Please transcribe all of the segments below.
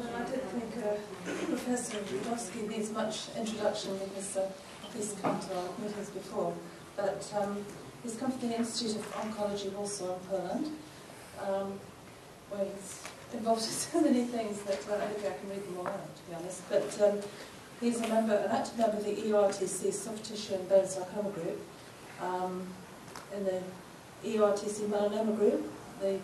I don't think uh, Professor Rudowski needs much introduction because uh, he's come to our meetings before. But um, he's come to the Institute of Oncology also in Poland, um, where he's involved in so many things that well, I don't think I can read them all out, to be honest. But um, he's a member, an active member of the EORTC Soft Tissue and Bone Sarcoma Group, um, in the EORTC Melanoma Group, the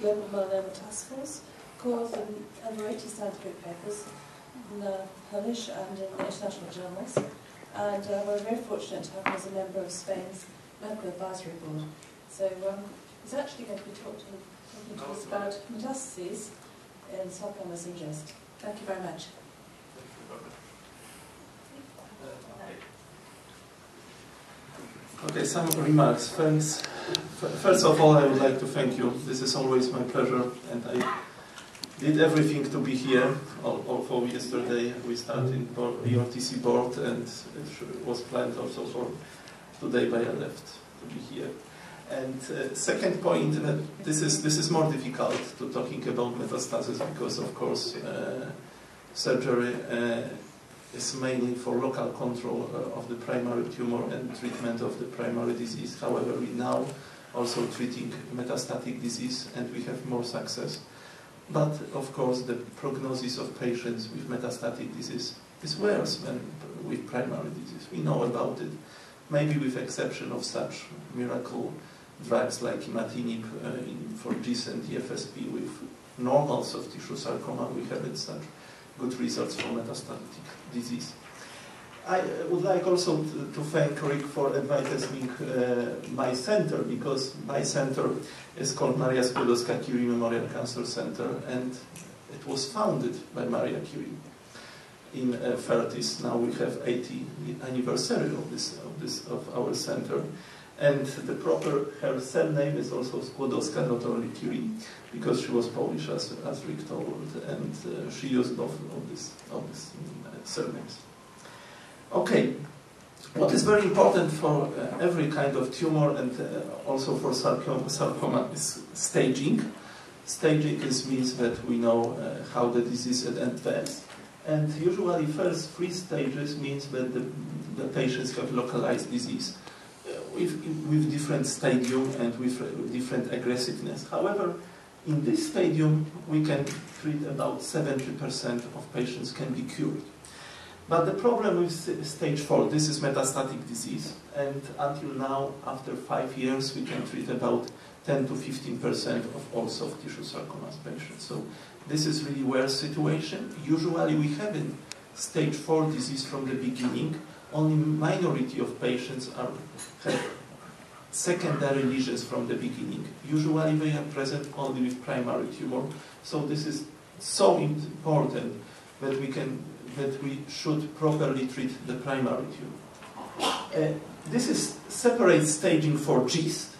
Global Melanoma Task Force, co-authored over 80 scientific papers in the Polish and in the international journals. And uh, we're very fortunate to have him as a member of Spain's Medical Advisory Board. So um, he's actually going to be talking, talking to us about metastases in sarcomas and GIST. Thank you very much. Okay, some remarks. Thanks. First of all, I would like to thank you. This is always my pleasure, and I did everything to be here. Although yesterday we started the EORTC board, and it was planned also for today, but I left to be here. And uh, second point, uh, this is this is more difficult to talking about metastasis because, of course, uh, surgery uh, is mainly for local control uh, of the primary tumor and treatment of the primary disease. However, we now also treating metastatic disease and we have more success. But of course, the prognosis of patients with metastatic disease is worse than with primary disease. We know about it. Maybe with exception of such miracle drugs like imatinib uh, in, for GIST and EFSP with normal soft tissue sarcoma, we haven't such good results for metastatic disease. I would like also to, thank Rick for inviting me uh, my center because my center is called Maria Skłodowska-Curie Memorial Cancer Center and it was founded by Maria Curie in uh, 30s. Now we have 80 anniversary of this of this of our center. And the proper her surname is also Skłodowska, not only Curie, because she was Polish, as, as Rick told, and uh, she used both of these of these uh, surnames. Okay, what is very important for uh, every kind of tumor and uh, also for sarcoma, sarcoma is staging. Staging is, means that we know uh, how the disease advances. And usually first three stages means that the, the patients have localized disease with, with different stadium and with different aggressiveness. However, in this stadium, we can treat about 70% of patients can be cured. But the problem with stage 4, this is metastatic disease, and until now, after five years, we can treat about 10 to 15% of all soft tissue sarcomas patients. So this is really worse situation. Usually we have in stage 4 disease from the beginning, only minority of patients are, have secondary lesions from the beginning. Usually they are present only with primary tumor. So this is so important that we can that we should properly treat the primary tumor. Uh, this is separate staging for GIST.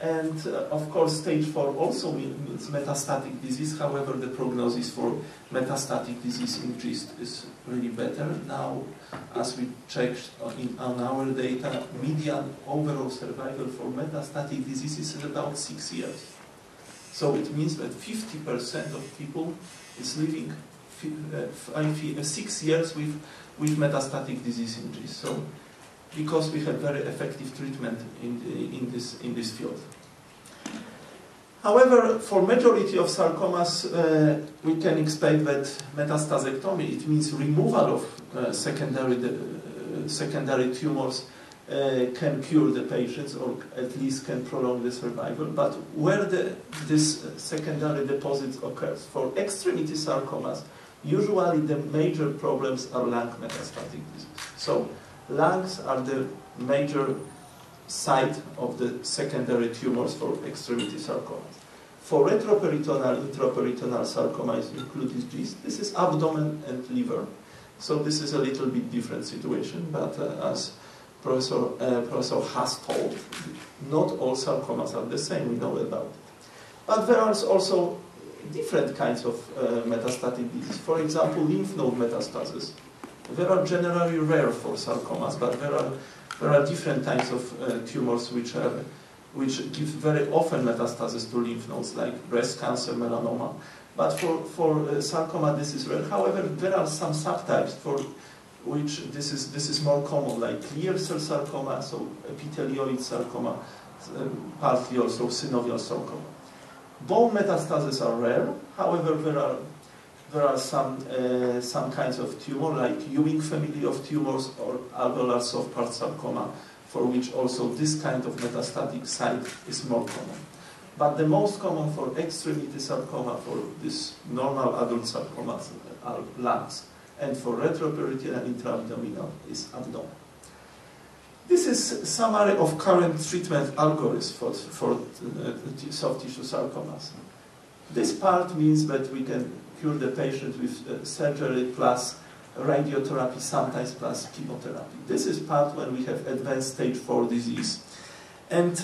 And uh, of course, stage 4 also means metastatic disease. However, the prognosis for metastatic disease in GIST is really better. Now, as we checked in, on our data, median overall survival for metastatic disease is about six years. So it means that 50% of people is living six years with, with metastatic disease in. So because we have very effective treatment in, the, in, this, in this field. However, for majority of sarcomas, uh, we can expect that metastasectomy, it means removal of uh, secondary, uh, secondary tumors, uh, can cure the patients or at least can prolong the survival. But where the, this secondary deposits occurs, for extremity sarcomas, usually the major problems are lung metastatic disease. So lungs are the major site of the secondary tumors for extremity sarcomas. For retroperitoneal, intraperitoneal sarcomas including GIST, this is abdomen and liver. So this is a little bit different situation, but uh, as Professor, uh, Professor has told, not all sarcomas are the same, we know about it. But there are also different kinds of uh, metastatic disease. For example, lymph node metastases. they are generally rare for sarcomas, but there are, there are different types of uh, tumors which, which give very often metastases to lymph nodes, like breast cancer, melanoma. But for, for uh, sarcoma, this is rare. However, there are some subtypes for which this is, this is more common, like clear cell sarcoma, so epithelioid sarcoma, partly also synovial sarcoma. Bone metastases are rare. However, there are there are some uh, some kinds of tumor, like Ewing family of tumors or alveolar soft part sarcoma, for which also this kind of metastatic site is more common. But the most common for extremity sarcoma, for this normal adult sarcomas, are lungs, and for retroperitoneal and intra-abdominal is abdomen. This is summary of current treatment algorithms for, for uh, soft tissue sarcomas. This part means that we can cure the patient with uh, surgery plus radiotherapy, sometimes plus chemotherapy. This is part when we have advanced stage 4 disease. And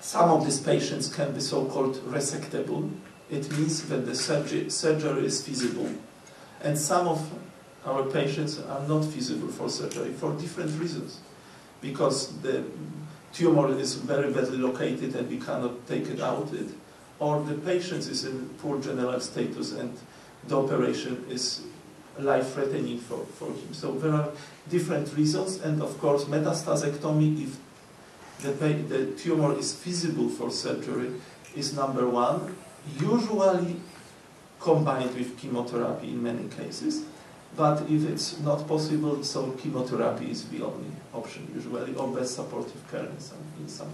some of these patients can be so-called resectable. It means that the surgery, surgery is feasible. And some of our patients are not feasible for surgery for different reasons because the tumor is very badly located and we cannot take it out, it, or the patient is in poor general status and the operation is life-threatening for, for him. So there are different reasons, and of course metastasectomy, if the, the tumor is feasible for surgery, is number one, usually combined with chemotherapy in many cases. But if it's not possible, so chemotherapy is the only option usually, or best supportive care in some. In some.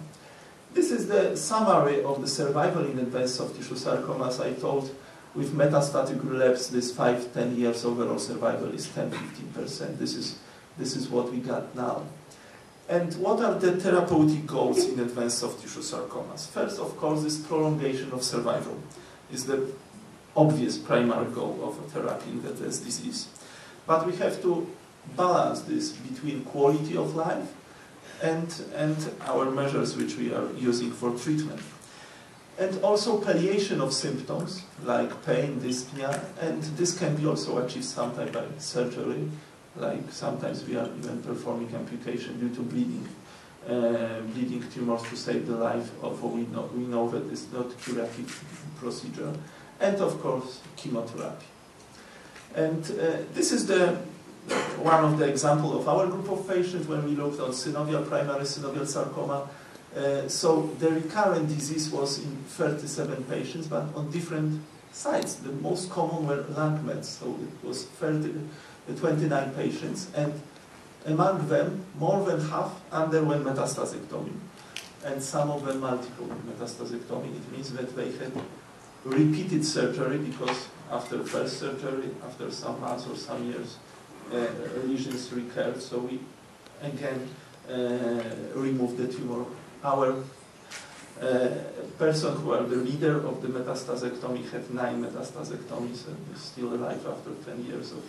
This is the summary of the survival in advanced soft tissue sarcoma. As I told, with metastatic relapse, this 5, 10 years overall survival is 10, 15%. This is, this is what we got now. And what are the therapeutic goals in advanced soft tissue sarcomas? First, of course, is prolongation of survival is the obvious primary goal of a therapy in this disease. But we have to balance this between quality of life and, and our measures which we are using for treatment. And also palliation of symptoms like pain, dyspnea, and this can be also achieved sometimes by surgery, like sometimes we are even performing amputation due to bleeding, uh, bleeding tumors to save the life of we know, we know that it's not curative procedure, and of course chemotherapy. And uh, this is the one of the example of our group of patients when we looked on synovial primary synovial sarcoma. Uh, so the recurrent disease was in 37 patients, but on different sites. The most common were lung mets, so it was 30, uh, 29 patients, and among them, more than half underwent metastasectomy, and some of them multiple metastasectomy. It means that they had repeated surgery because after first surgery, after some months or some years, uh, lesions recurred. So we again uh, removed the tumor. Our uh, person who are the leader of the metastasectomy had nine metastasectomies and is still alive after 10 years of,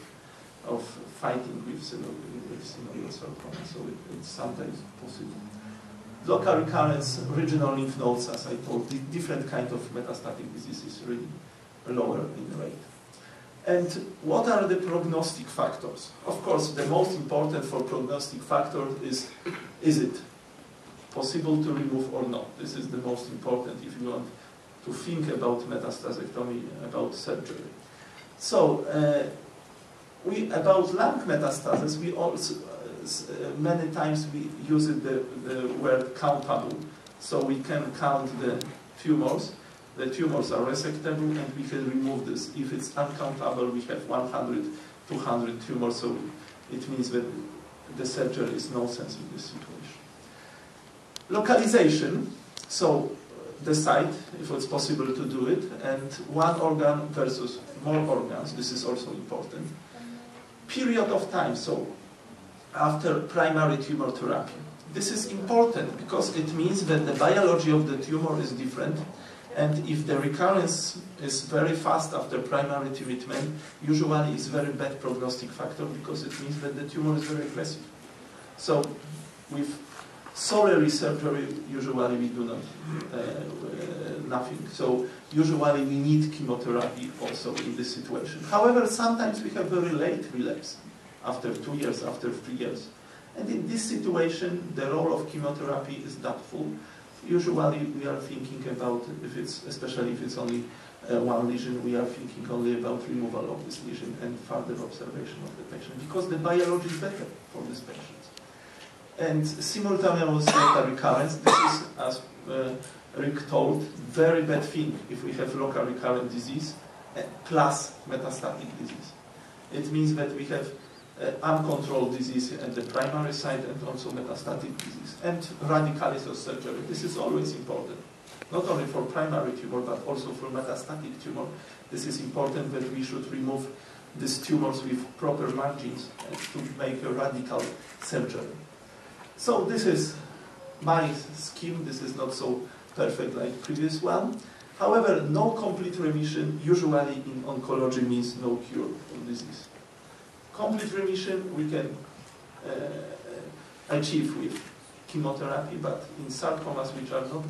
of fighting with synovial sarcoma. So it, it's sometimes possible. Local recurrence, regional lymph nodes, as I told, different kind of metastatic diseases really lower in rate. And what are the prognostic factors? Of course, the most important for prognostic factor is, is it possible to remove or not? This is the most important if you want to think about metastasectomy, about surgery. So, uh, we, about lung metastasis, we also, Uh, many times we use the, the word countable. So we can count the tumors the tumors are resectable and we can remove this. If it's uncountable, we have 100, 200 tumors, so it means that the surgery is nonsense in this situation. Localization, so uh, the site, if it's possible to do it, and one organ versus more organs, this is also important. Period of time, so after primary tumor therapy. This is important because it means that the biology of the tumor is different and if the recurrence is very fast after primary treatment, usually it's very bad prognostic factor because it means that the tumor is very aggressive. So with solely surgery, usually we do not, uh, uh, nothing. So usually we need chemotherapy also in this situation. However, sometimes we have very late relapse, after two years, after three years. And in this situation, the role of chemotherapy is doubtful usually we are thinking about if it's especially if it's only uh, one lesion, we are thinking only about removal of this lesion and further observation of the patient because the biology is better for these patients. And simultaneous data recurrence, this is, as uh, Rick told, very bad thing if we have local recurrent disease uh, plus metastatic disease. It means that we have Uh, uncontrolled disease at the primary site and also metastatic disease. And radicalized surgery, this is always important. Not only for primary tumor, but also for metastatic tumor. This is important that we should remove these tumors with proper margins to make a radical surgery. So this is my scheme. This is not so perfect like previous one. However, no complete remission usually in oncology means no cure of disease. Complete remission we can uh, achieve with chemotherapy, but in sarcomas which are not